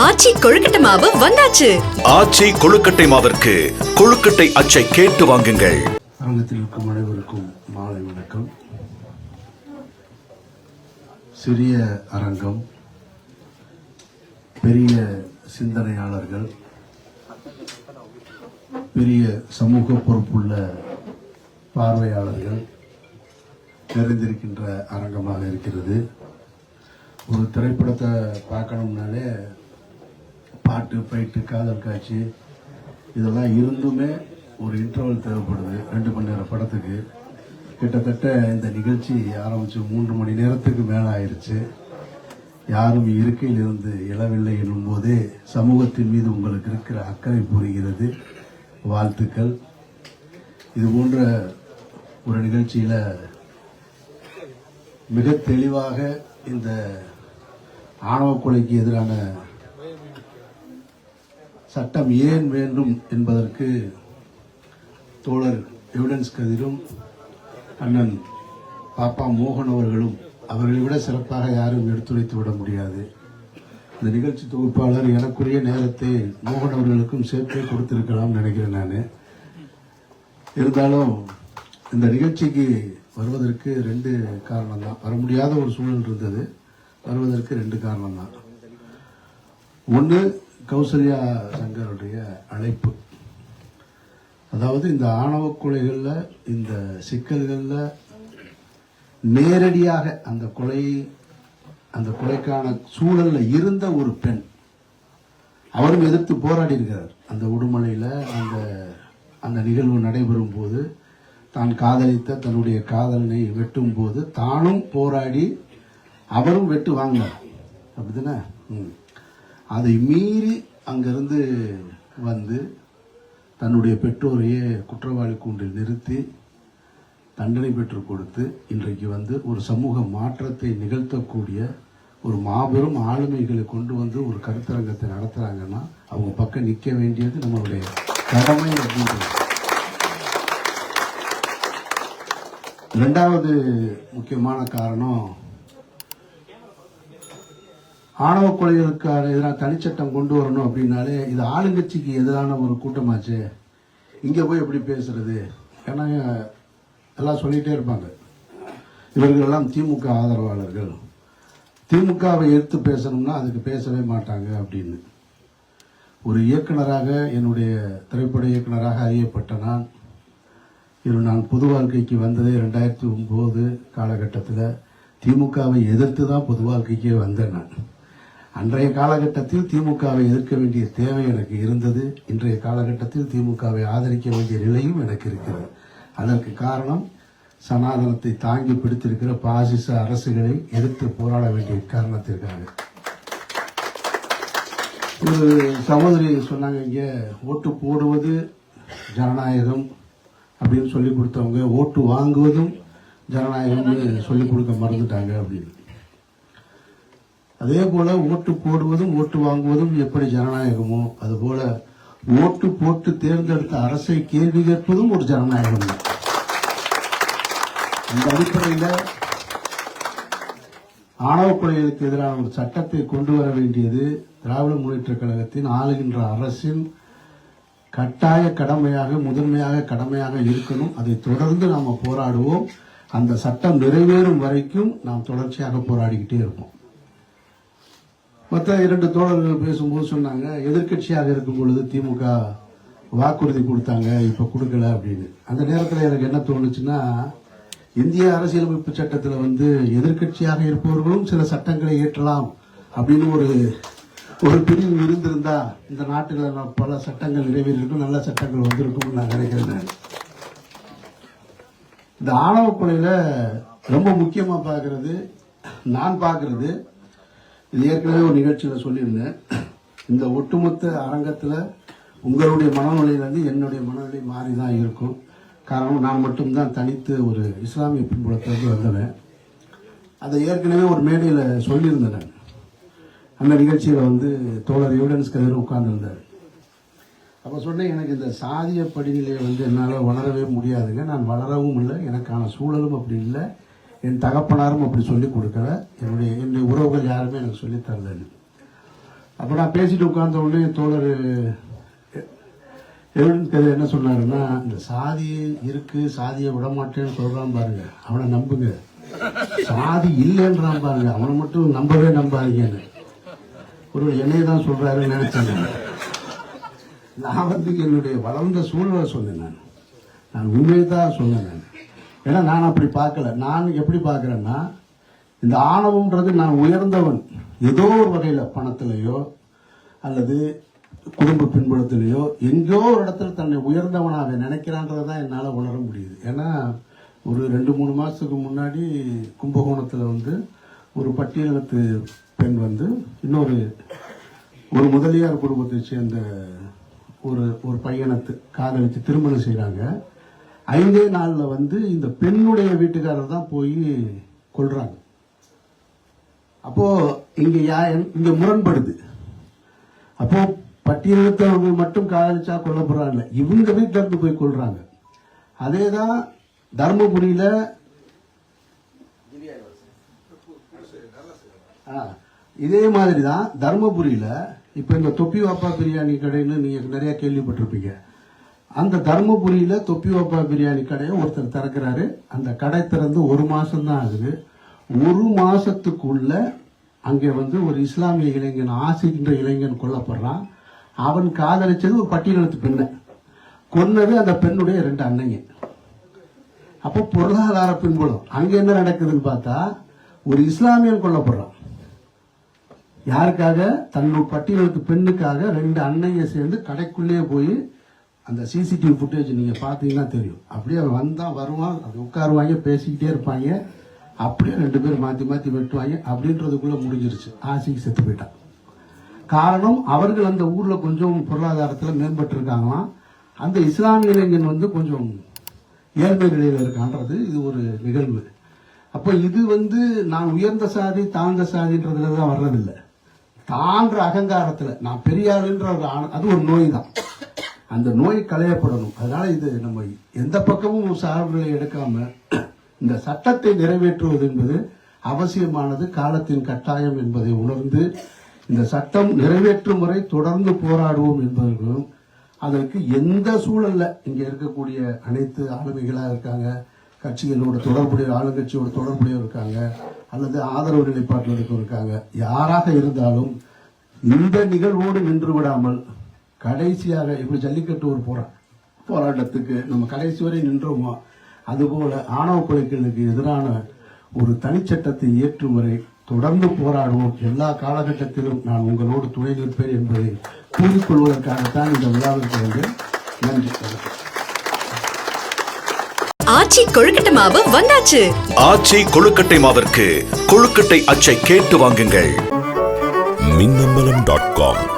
ஆச்சி கொழுக்கட்டை மாவு வந்தாச்சு. ஆச்சி கொழுக்கட்டை மாவிற்கு கொழுக்கட்டை அச்சை கேட்டு வாங்குங்கள். அரங்கத்தில் இருக்கும் அனைவருக்கும் மாலை வணக்கம். சிறிய அரங்கம் பெரிய சிந்தனையாளர்கள் பெரிய சமூக பொறுப்புள்ள பார்வையாளர்கள் நிறைந்திருக்கின்ற அரங்கமாக இருக்கிறது. ஒரு திரைப்படத்தை பார்க்கணும்னாலே பாட்டு ஃபைட்டு காதல் காட்சி இதெல்லாம் இருந்துமே ஒரு இன்டர்வல் தேவைப்படுது. ரெண்டு மணி நேரம் படத்துக்கு. கிட்டத்தட்ட இந்த நிகழ்ச்சி ஆரம்பித்து மூன்று மணி நேரத்துக்கு மேலே ஆயிடுச்சு யாரும் இருக்கையில் இருந்து இழவில்லை என்னும்போதே சமூகத்தின் மீது உங்களுக்கு இருக்கிற அக்கறை புரிகிறது. வாழ்த்துக்கள். இது போன்ற ஒரு நிகழ்ச்சியில் மிக தெளிவாக இந்த ஆணவ கொலைக்கு எதிரான சட்டம் ஏன் வேண்டும் என்பதற்கு தோழர் எவிடன்ஸ் கதிரும் அண்ணன் பாப்பா மோகன் அவர்களும் அவர்களை விட சிறப்பாக யாரும் எடுத்துரைத்து விட முடியாது. இந்த நிகழ்ச்சி தொகுப்பாளர் எனக்குரிய நேரத்தை மோகன் அவர்களுக்கும் சேர்த்தே கொடுத்திருக்கலாம் நினைக்கிறேன் நான். இருந்தாலும் இந்த நிகழ்ச்சிக்கு வருவதற்கு ரெண்டு காரணம் தான் வர முடியாத ஒரு சூழல் இருந்தது. வருவதற்கு ரெண்டு காரணம் தான் ஒன்று கௌசல்யா சங்கருடைய அழைப்பு. அதாவது இந்த ஆணவ கொலைகளில் இந்த சிக்கல்களில் நேரடியாக அந்த கொலை அந்த கொலைக்கான சூழலில் இருந்த ஒரு பெண் அவரும் எதிர்த்து போராடி இருக்கிறார் அந்த உடுமலையில் அந்த அந்த நிகழ்வு நடைபெறும் போது தான் காதலித்த தன்னுடைய காதலனை வெட்டும் போது தானும் போராடி அவரும் வெட்டு வாங்கினார். அப்படிதானே ம். அதை மீறி அங்கிருந்து வந்து தன்னுடைய பெற்றோரையே குற்றவாளி கூண்டில் நிறுத்தி தண்டனை பெற்றுக் கொடுத்து இன்றைக்கு வந்து ஒரு சமூக மாற்றத்தை நிகழ்த்தக்கூடிய ஒரு மாபெரும் ஆளுமைகளை கொண்டு வந்து ஒரு கருத்தரங்கத்தை நடத்துகிறாங்கன்னா அவங்க பக்கம் நிற்க வேண்டியது நம்மளுடைய கடமை அப்படின்றது. ரெண்டாவது முக்கியமான காரணம் ஆணவ கொலைகளுக்கான எதிராக தனிச்சட்டம் கொண்டு வரணும் அப்படின்னாலே இது ஆளுங்கட்சிக்கு எதிரான ஒரு கூட்டமாச்சு. இங்கே போய் எப்படி பேசுறது? ஏன்னா எல்லாம் சொல்லிகிட்டே இருப்பாங்க. இவர்கள் எல்லாம் திமுக ஆதரவாளர்கள். திமுகவை எடுத்து பேசணும்னா அதுக்கு பேசவே மாட்டாங்க அப்படின்னு. ஒரு இயக்குனராக என்னுடைய திரைப்பட இயக்குனராக அறியப்பட்ட நான் இது நான் பொது வாழ்க்கைக்கு வந்ததே ரெண்டாயிரத்தி ஒம்பது காலகட்டத்தில் திமுகவை எதிர்த்து தான் பொது வாழ்க்கைக்கே வந்தேன் நான். அன்றைய காலகட்டத்தில் திமுகவை எதிர்க்க வேண்டிய தேவை எனக்கு இருந்தது. இன்றைய காலகட்டத்தில் திமுகவை ஆதரிக்க வேண்டிய நிலையும் எனக்கு இருக்கிறது. அதற்கு காரணம் சனாதனத்தை தாங்கி பிடித்திருக்கிற பாசிச அரசுகளை எதிர்த்து போராட வேண்டிய காரணத்திற்காக. ஒரு சகோதரி சொன்னாங்க இங்கே ஓட்டு போடுவது ஜனநாயகம் அப்படின்னு சொல்லி கொடுத்தவங்க ஓட்டு வாங்குவதும் ஜனநாயகம்னு சொல்லி கொடுக்க மறந்துட்டாங்க அப்படின்னு. அதே போல ஓட்டு போடுவதும் ஓட்டு வாங்குவதும் எப்படி ஜனநாயகமோ அதுபோல ஓட்டு போட்டு தேர்ந்தெடுத்த அரசை கேள்வி கேட்பதும் ஒரு ஜனநாயகம். இந்த அந்த அடிப்படையில் ஆணவ கொலைகளுக்கு எதிரான ஒரு சட்டத்தை கொண்டு வர வேண்டியது திராவிட முன்னேற்ற கழகத்தின் ஆளுகின்ற அரசின் கட்டாய கடமையாக முதன்மையாக கடமையாக இருக்கணும். அதை தொடர்ந்து நாம் போராடுவோம். அந்த சட்டம் நிறைவேறும் வரைக்கும் நாம் தொடர்ச்சியாக போராடிக்கிட்டே இருப்போம். மற்ற இரண்டு தோழர்கள் பேசும்போது சொன்னாங்க எதிர்க்கட்சியாக இருக்கும் பொழுது திமுக வாக்குறுதி கொடுத்தாங்க இப்போ கொடுக்கல அப்படின்னு. அந்த நேரத்தில் எனக்கு என்ன தோணுச்சுன்னா இந்திய அரசியலமைப்பு சட்டத்தில் வந்து எதிர்க்கட்சியாக இருப்பவர்களும் சில சட்டங்களை இயற்றலாம் அப்படின்னு ஒரு ஒரு பிரிவு இருந்திருந்தா இந்த நாட்டில் பல சட்டங்கள் நிறைவேறியிருக்கும் நல்ல சட்டங்கள் வந்திருக்கும்னு நான் நினைக்கிறேன் இந்த ஆணவ கொலையில் ரொம்ப முக்கியமாக பார்க்கறது நான் பார்க்கறது இது ஏற்கனவே ஒரு நிகழ்ச்சியில் சொல்லியிருந்தேன். இந்த ஒட்டுமொத்த அரங்கத்தில் உங்களுடைய மனநிலையிலேருந்து என்னுடைய மனநிலை மாறி தான் இருக்கும். காரணம் நான் மட்டும்தான் தனித்து ஒரு இஸ்லாமிய பின்புலத்திலிருந்து வந்தவன். அதை ஏற்கனவே ஒரு மேடையில் சொல்லியிருந்தேன். நான் அந்த நிகழ்ச்சியில் வந்து தோழர் எவிடன்ஸ் கதிர் உட்கார்ந்துருந்தார். அப்போ சொன்னேன் எனக்கு இந்த சாதிய படிநிலையை வந்து என்னால் வளரவே முடியாதுங்க. நான் வளரவும் இல்லை எனக்கான சூழலும் அப்படி இல்லை. என் தகப்பனாரும் அப்படி சொல்லி கொடுக்கல. என்னுடைய என்னுடைய உறவுகள் யாருமே எனக்கு சொல்லித் தரலன்னு அப்போ நான் பேசிட்டு உட்கார்ந்த உடனே தோழர் எவிடன்ஸ் கதை என்ன சொன்னாருன்னா இந்த சாதி இருக்கு சாதியை விட மாட்டேன்னு சொல்கிறான் பாருங்க. அவனை நம்புங்க. சாதி இல்லைன்றான் பாருங்க. அவனை மட்டும் நம்பவே நம்பாதீங்கன்னு ஒரு என்னையை தான் சொல்கிறாருன்னு நினைச்சேன் நான். வந்து என்னுடைய வளர்ந்த சூழலை சொன்னேன் நான். நான் உண்மையை தான் சொன்னேன் நான். ஏன்னா நான் அப்படி பார்க்கல. நான் எப்படி பார்க்குறேன்னா இந்த ஆணவம்ன்றது நான் உயர்ந்தவன். ஏதோ ஒரு வகையில் பணத்திலேயோ அல்லது குடும்ப பின்புலத்திலேயோ எங்கேயோ ஒரு இடத்துல தன்னை உயர்ந்தவனாக நினைக்கிறான்றதை தான் என்னால் உணர முடியுது. ஏன்னா ஒரு ரெண்டு மூணு மாதத்துக்கு முன்னாடி கும்பகோணத்தில் வந்து ஒரு பட்டியலத்து பெண் வந்து இன்னொரு ஒரு முதலியார் குடும்பத்தை சேர்ந்த ஒரு ஒரு பையனத்து காதலித்து திருமணம் செய்கிறாங்க ஐந்தே நாளில் வந்து இந்த பெண்ணுடைய வீட்டுக்காரர் தான் போய் கொள்றாங்க அப்போ இங்க யா இங்க முரண்படுது. அப்போ பட்டியலத்தவங்க மட்டும் காதலிச்சா கொல்லப்படுறாங்க இவங்க வீட்டுல இருந்து போய் கொள்றாங்க அதேதான் தர்மபுரியில ஆ, இதே மாதிரி தான் தர்மபுரியில இப்ப இந்த தொப்பி வாப்பா பிரியாணி கடைன்னு நீங்க நிறைய கேள்விப்பட்டிருப்பீங்க. அந்த தர்மபுரியில தொப்பி வாப்பா பிரியாணி கடையை ஒருத்தர் திறக்கிறாரு. அந்த கடை திறந்து ஒரு மாதம்தான் ஆகுது. ஒரு மாசத்துக்குள்ள அங்கே வந்து ஒரு இஸ்லாமிய இளைஞன் ஆசிக்கின்ற இளைஞன் கொல்லப்படுறான். அவன் காதலிச்சது ஒரு பட்டியலத்து பெண்ணை. கொன்னது அந்த பெண்ணுடைய ரெண்டு அன்னைங்க அப்போ பொருளாதார பின்புலம். அங்க என்ன நடக்குதுன்னு பார்த்தா ஒரு இஸ்லாமியன் கொல்லப்படுறான். யாருக்காக? தன்னோட பட்டியலுக்கு பெண்ணுக்காக ரெண்டு அன்னைங்க சேர்ந்து கடைக்குள்ளேயே போய் அந்த சிசிடிவி ஃபுட்டேஜ் நீங்கள் பார்த்தீங்கன்னா தெரியும். அப்படியே அவன் வந்தால் வருவான் அது உட்காருவாங்க பேசிக்கிட்டே இருப்பாங்க. அப்படியே ரெண்டு பேரும் மாற்றி மாற்றி வெட்டுவாங்க. அப்படின்றதுக்குள்ளே முடிஞ்சிருச்சு. ஆசிக்கு செத்து போயிட்டான். காரணம் அவர்கள் அந்த ஊரில் கொஞ்சம் பொருளாதாரத்தில் மேம்பட்டுருக்காங்களாம். அந்த இஸ்லாமிய இளைஞன் வந்து கொஞ்சம் ஏழ்மை நிலையில் இருக்கான்றது இது ஒரு நிகழ்வு. அப்போ இது வந்து நான் உயர்ந்த சாதி தாழ்ந்த சாதின்றதுல தான் வர்றதில்லை. தான்ற அகங்காரத்தில் நான் பெரியாருன்ற ஒரு அது ஒரு நோய் தான் அந்த நோய் களையப்படணும். அதனால் இது நம்ம எந்த பக்கமும் சார்புகளை எடுக்காம இந்த சட்டத்தை நிறைவேற்றுவது என்பது அவசியமானது காலத்தின் கட்டாயம் என்பதை உணர்ந்து இந்த சட்டம் நிறைவேற்றும் வரை தொடர்ந்து போராடுவோம் என்பதற்கும் அதற்கு எந்த சூழல்ல இங்கே இருக்கக்கூடிய அனைத்து ஆளுமைகளாக இருக்காங்க கட்சிகளோட தொடர்புடைய ஆளுங்கட்சியோட தொடர்புடையவர் இருக்காங்க அல்லது ஆதரவு நிலைப்பாட்டில் இருக்காங்க யாராக இருந்தாலும் இந்த நிகழ்வோடு நின்று விடாமல் கடைசியாக இப்படி ஜல்லிக்கட்டு ஒரு போரா போராட்டத்துக்கு நம்ம கடைசி வரை நின்றோமோ? அதுபோல ஆணவ கொலைகளுக்கு எதிரான ஒரு தனிச்சட்டத்தை இயற்றும் வரை தொடர்ந்து போராடுவோம். எல்லா காலகட்டத்திலும் நான் உங்களோடு துணை நிற்பேன் என்பதை கூறிக்கொள்வதற்காகத்தான் இந்த விழாவிற்கு வந்து நன்றி. ஆச்சி கொழுக்கட்டை மாவு வந்தாச்சு. ஆச்சி கொழுக்கட்டை மாவிற்கு கொழுக்கட்டை அச்சை கேட்டு வாங்குங்கள். Minnambalam dot com.